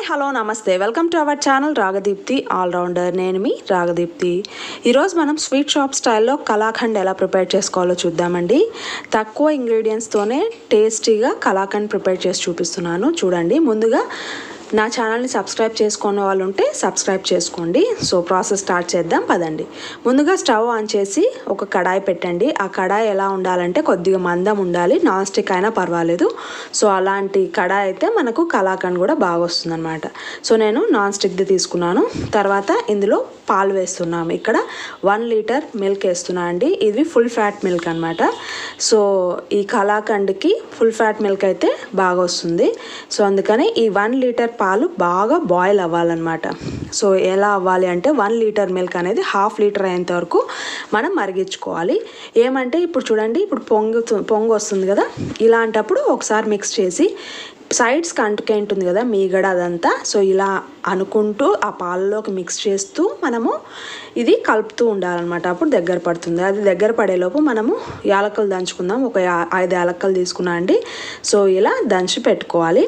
Hi hello నమస్తే. Welcome to our channel Ragadeepti allrounder. నేను మీ రాగదీప్తి. ఈరోజు మనం స్వీట్ షాప్ స్టైల్లో కలాఖండ్ ఎలా ప్రిపేర్ చేసుకోవాలో చూద్దామండి. తక్కువ ఇంగ్రీడియంట్స్తోనే టేస్టీగా కలాఖండ్ ప్రిపేర్ చేసి చూపిస్తున్నాను. చూడండి ముందుగా నా ఛానల్ని సబ్స్క్రైబ్ చేసుకునే వాళ్ళు ఉంటే సబ్స్క్రైబ్ చేసుకోండి. సో ప్రాసెస్ స్టార్ట్ చేద్దాం పదండి. ముందుగా స్టవ్ ఆన్ చేసి ఒక కడాయి పెట్టండి. ఆ కడాయి ఎలా ఉండాలంటే కొద్దిగా మందం ఉండాలి నాన్ స్టిక్ అయినా పర్వాలేదు. సో అలాంటి కడాయి అయితే మనకు కలాకండ్ కూడా బాగా వస్తుంది అనమాట సో నేను నాన్ స్టిక్ది తీసుకున్నాను. తర్వాత ఇందులో పాలు వేస్తున్నాము. ఇక్కడ వన్ లీటర్ మిల్క్ వేస్తున్నా అండి. ఇది ఫుల్ ఫ్యాట్ మిల్క్ అనమాట సో ఈ కలాకండ్కి ఫుల్ ఫ్యాట్ మిల్క్ అయితే బాగా వస్తుంది. సో అందుకని ఈ వన్ లీటర్ పాలు బాగా బాయిల్ అవ్వాలన్నమాట. సో ఎలా అవ్వాలి అంటే వన్ లీటర్ మిల్క్ అనేది హాఫ్ లీటర్ అయ్యేంత వరకు మనం మరిగించుకోవాలి. ఏమంటే ఇప్పుడు చూడండి ఇప్పుడు పొంగు పొంగు వస్తుంది కదా? ఇలాంటప్పుడు ఒకసారి మిక్స్ చేసి సైడ్స్కి అంటుకే ఉంటుంది కదా మీగడ అదంతా. సో ఇలా అనుకుంటూ ఆ పాలలోకి మిక్స్ చేస్తూ మనము ఇది కలుపుతూ ఉండాలన్నమాట. అప్పుడు దగ్గర పడుతుంది. అది దగ్గర పడేలోపు మనము యాలక్కలు దంచుకుందాం. ఒక ఐదు యాలకలు తీసుకున్నా అండి. సో ఇలా దంచి పెట్టుకోవాలి.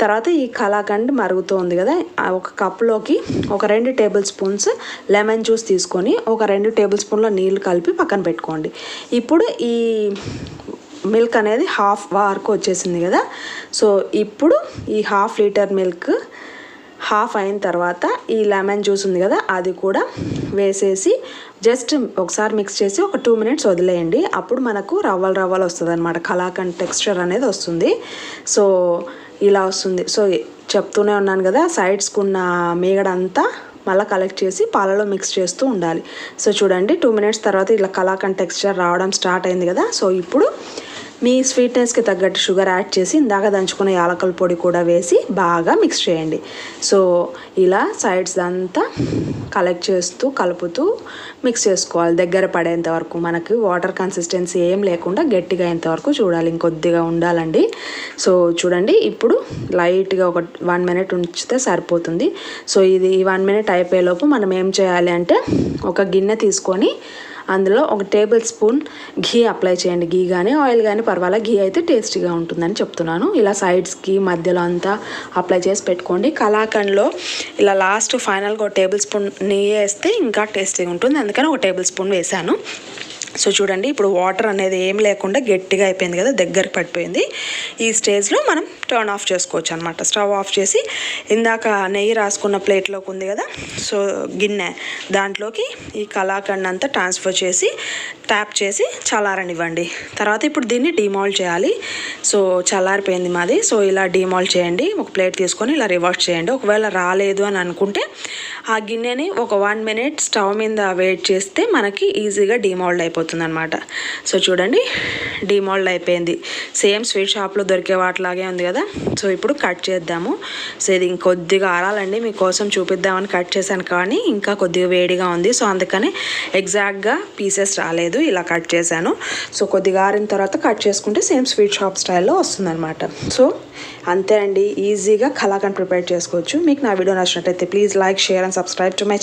తర్వాత ఈ కలాకండ్ మరుగుతుంది కదా ఒక కప్లోకి ఒక రెండు టేబుల్ స్పూన్స్ లెమన్ జ్యూస్ తీసుకొని ఒక రెండు టేబుల్ స్పూన్ల నీళ్ళు కలిపి పక్కన పెట్టుకోండి. ఇప్పుడు ఈ మిల్క్ అనేది హాఫ్ వరకు వచ్చేసింది కదా. సో ఇప్పుడు ఈ హాఫ్ లీటర్ మిల్క్ హాఫ్ అయిన తర్వాత ఈ లెమన్ జ్యూస్ ఉంది కదా అది కూడా వేసేసి జస్ట్ ఒకసారి మిక్స్ చేసి ఒక టూ మినిట్స్ వదిలేయండి. అప్పుడు మనకు రవ్వలు రవ్వలు వస్తుంది అనమాట కలాకండ్ టెక్స్చర్ అనేది వస్తుంది. సో ఇలా వస్తుంది. సో చెప్తూనే ఉన్నాను కదా సైడ్స్కున్న ఉన్న మీగడ మళ్ళీ కలెక్ట్ చేసి పాలలో మిక్స్ చేస్తూ ఉండాలి. సో చూడండి టూ మినిట్స్ తర్వాత ఇలా కలాకండ్ టెక్స్చర్ రావడం స్టార్ట్ అయింది కదా. సో ఇప్పుడు మీ స్వీట్నెస్కి తగ్గట్టు షుగర్ యాడ్ చేసి ఇందాక దంచుకున్న యాలకల పొడి కూడా వేసి బాగా మిక్స్ చేయండి. సో ఇలా సైడ్స్ అంతా కలెక్ట్ చేస్తూ కలుపుతూ మిక్స్ చేసుకోవాలి. దగ్గర పడేంత వరకు మనకి వాటర్ కన్సిస్టెన్సీ ఏం లేకుండా గట్టిగా అయ్యేంత వరకు చూడాలి. ఇంకొద్దిగా ఉండాలండి. సో చూడండి ఇప్పుడు లైట్గా ఒక వన్ మినిట్ ఉంచితే సరిపోతుంది. సో ఇది వన్ మినిట్ అయిపోయేలోపు మనం ఏం చేయాలి అంటే ఒక గిన్నె తీసుకొని అందులో ఒక టేబుల్ స్పూన్ ఘీ అప్లై చేయండి. ఘీ కానీ ఆయిల్ కానీ పర్వాలేదు. ఘీ అయితే టేస్టీగా ఉంటుందని చెప్తున్నాను. ఇలా సైడ్స్కి మధ్యలో అంతా అప్లై చేసి పెట్టుకోండి. కలాకండ్లో ఇలా లాస్ట్ ఫైనల్గా ఒక టేబుల్ స్పూన్ నెయ్యి వేస్తే ఇంకా టేస్టీగా ఉంటుంది. అందుకని ఒక టేబుల్ స్పూన్ వేసాను సో చూడండి ఇప్పుడు వాటర్ అనేది ఏం లేకుండా గట్టిగా అయిపోయింది కదా దగ్గరకు పడిపోయింది. ఈ స్టేజ్లో మనం టర్న్ ఆఫ్ చేసుకోవచ్చు అనమాట స్టవ్ ఆఫ్ చేసి ఇందాక నెయ్యి రాసుకున్న ప్లేట్లోకి ఉంది కదా సో గిన్నె దాంట్లోకి ఈ కళాఖండ్ అంతా ట్రాన్స్ఫర్ చేసి ట్యాప్ చేసి చల్లారనివ్వండి. తర్వాత ఇప్పుడు దీన్ని డిమాల్ చేయాలి. సో చల్లారిపోయింది మాది. సో ఇలా డిమాల్ చేయండి ఒక ప్లేట్ తీసుకొని ఇలా రివర్స్ చేయండి. ఒకవేళ రాలేదు అని అనుకుంటే ఆ గిన్నెని ఒక వన్ మినిట్ స్టవ్ మీద వెయిట్ చేస్తే మనకి ఈజీగా డిమాల్డ్ అయిపోతుంది అనమాట సో చూడండి డిమాల్డ్ అయిపోయింది. సేమ్ స్వీట్ షాప్లో దొరికే వాటిలాగే ఉంది కదా. సో ఇప్పుడు కట్ చేద్దాము. సో ఇది ఇంకొద్దిగా ఆరాలండి మీకోసం చూపిద్దామని కట్ చేశాను కానీ ఇంకా కొద్దిగా వేడిగా ఉంది. సో అందుకని ఎగ్జాక్ట్గా పీసెస్ రాలేదు ఇలా కట్ చేశాను. సో కొద్దిగా ఆరిన తర్వాత కట్ చేసుకుంటే సేమ్ స్వీట్ షాప్ స్టైల్లో వస్తుందన్నమాట. సో అంతే అండి ఈజీగా కలాకండ్ ప్రిపేర్ చేసుకోవచ్చు. మీకు నా వీడియో నచ్చినట్టయితే please like share and subscribe to my